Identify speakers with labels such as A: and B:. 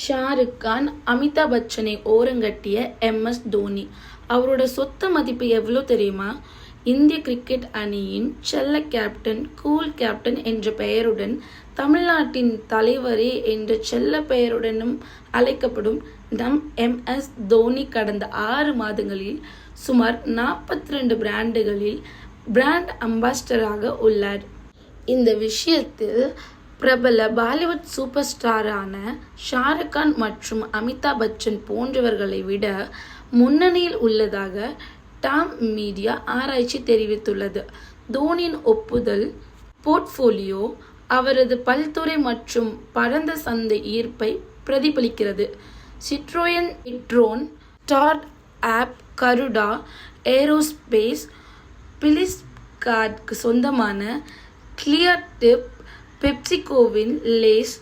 A: ஷாருக் கான் அமிதாப் பச்சனை ஓரங்கட்டிய எம்எஸ் தோனி. அவரோட சொத்த மதிப்பு எவ்வளோ தெரியுமா? இந்திய கிரிக்கெட் அணியின் செல்ல கேப்டன் கூல் கேப்டன் என்ற பெயருடன் தமிழ்நாட்டின் தலைவரே என்ற செல்ல பெயருடனும் அழைக்கப்படும் நம் எம்எஸ் தோனி கடந்த ஆறு மாதங்களில் சுமார் நாற்பத்தி ரெண்டு பிராண்டுகளில் பிராண்ட் அம்பாஸ்டராக உள்ளார். இந்த விஷயத்தில் பிரபல பாலிவுட் சூப்பர் ஸ்டாரான ஷாருக் கான் மற்றும் அமிதாப் பச்சன் போன்றவர்களை விட முன்னணியில் உள்ளதாக டாம் மீடியா ஆராய்ச்சி தெரிவித்துள்ளது. தோனியின் ஒப்புதல் போர்ட்ஃபோலியோ அவரது பல்துறை மற்றும் பரந்த சந்தை ஈர்ப்பை பிரதிபலிக்கிறது. சிட்ரோயன் இட்ரோன் ஸ்டார்ட் ஆப் கருடா ஏரோஸ்பேஸ் பிலிஸ்கார்ட்க்கு சொந்தமான கிளியர் டிப் பெப்சிகோவில் லேஸ்